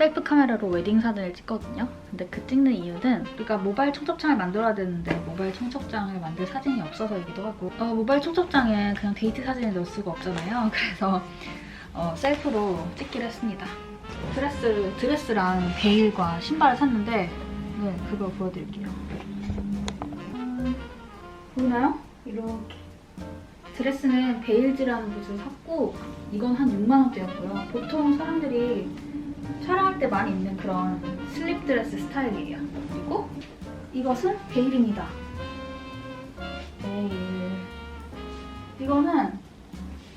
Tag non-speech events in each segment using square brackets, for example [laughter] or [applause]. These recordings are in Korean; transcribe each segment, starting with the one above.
셀프 카메라로 웨딩 사진을 찍거든요. 근데 그 찍는 이유는 우리가 모바일 청첩장을 만들어야 되는데 모바일 청첩장을 만들 사진이 없어서이기도 하고 어, 모바일 청첩장에 그냥 데이트 사진을 넣을 수가 없잖아요. [laughs] 그래서 어, 셀프로 찍기로 했습니다. 드레스, 드레스랑 베일과 신발을 샀는데 네, 그거 보여드릴게요. 음, 보이나요? 이렇게 드레스는 베일즈라는 곳을 샀고 이건 한 6만 원대였고요. 보통 사람들이 촬영할 때 많이 입는 그런 슬립 드레스 스타일이에요. 그리고 이것은 베일입니다. 베일. 이거는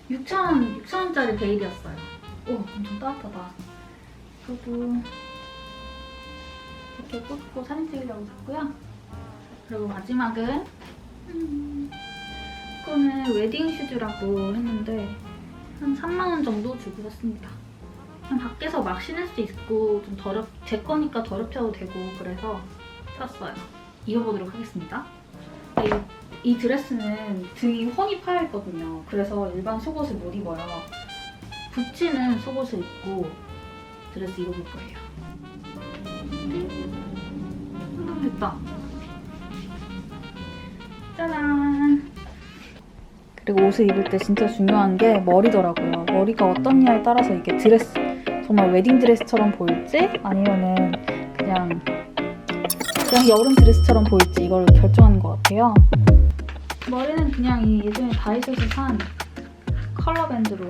6,000원, 6,000원짜리 베일이었어요. 오, 엄청 따뜻하다. 그리고 이렇게 꽂고 사진 찍으려고 샀고요. 그리고 마지막은 음, 이거는 웨딩 슈즈라고 했는데 한 3만 원 정도 주고 샀습니다. 밖에서 막 신을 수 있고 좀 더럽 제 거니까 더럽혀도 되고 그래서 샀어요. 입어보도록 하겠습니다. 이, 이 드레스는 등이 훤히 파여 있거든요. 그래서 일반 속옷을 못 입어요. 붙이는 속옷을 입고 드레스 입어볼 거예요. 음, 됐다. 짜란. 그리고 옷을 입을 때 진짜 중요한 게 머리더라고요. 머리가 어떻냐에 따라서 이게 드레스 정말 웨딩 드레스처럼 보일지 아니면은 그냥 그냥 여름 드레스처럼 보일지 이걸 결정하는 것 같아요. 머리는 그냥 이 예전에 다이소에서 산 컬러 밴드로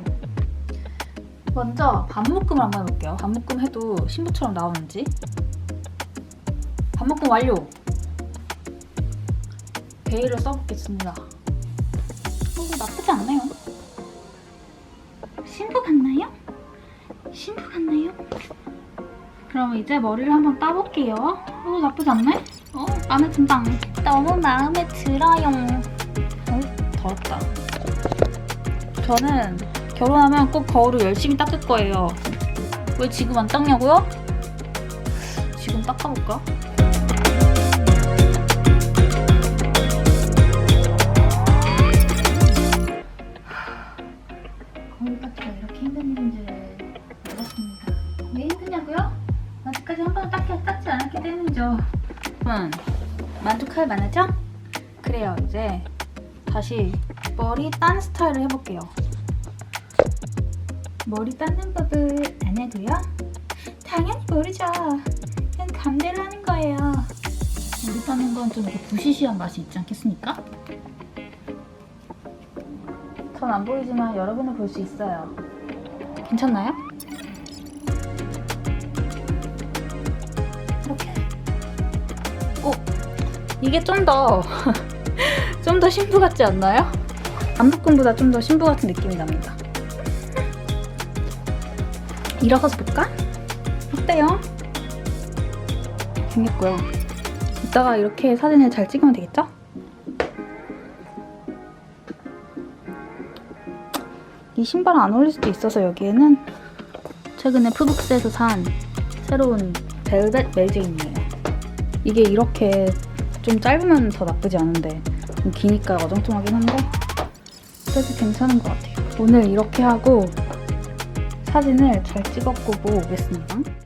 먼저 반묶음을 한번 해볼게요. 반묶음 해도 신부처럼 나오는지 반묶음 완료! 베일을 써보겠습니다. 어, 나쁘지 않네요. 신부 같나요? 그럼 이제 머리를 한번 따볼게요. 어, 나쁘지 않네? 어, 마음에 든다. 너무 마음에 들어요. 어, 더럽다. 저는 결혼하면 꼭 거울을 열심히 닦을 거예요. 왜 지금 안 닦냐고요? 지금 닦아볼까? 번도 닦지, 않았기 때문이죠. 음, 만족할 만하죠? 그래요, 이제 다시 머리 딴 스타일을 해볼게요. 머리 닦는 법을 안 해도요? 당연히 모르죠. 그냥 감대로 하는 거예요. 머리 닦는 건 좀 부시시한 맛이 있지 않겠습니까? 전 안 보이지만 여러분은 볼 수 있어요. 괜찮나요? 이게 좀 더, [laughs] 좀 더 신부 같지 않나요? 안복근보다 좀 더 신부 같은 느낌이 납니다. 일어서서 볼까? 어때요? 재밌고요. 이따가 이렇게 사진을 잘 찍으면 되겠죠? 이 신발은 안 어울릴 수도 있어서 여기에는 최근에 푸북스에서 산 새로운 벨벳 멜제인이에요. 이게 이렇게 좀 짧으면 더 나쁘지 않은데 좀 기니까 어정통하긴 한데 그래도 괜찮은 것 같아요. 오늘 이렇게 하고 사진을 잘 찍었고 보고 오겠습니다.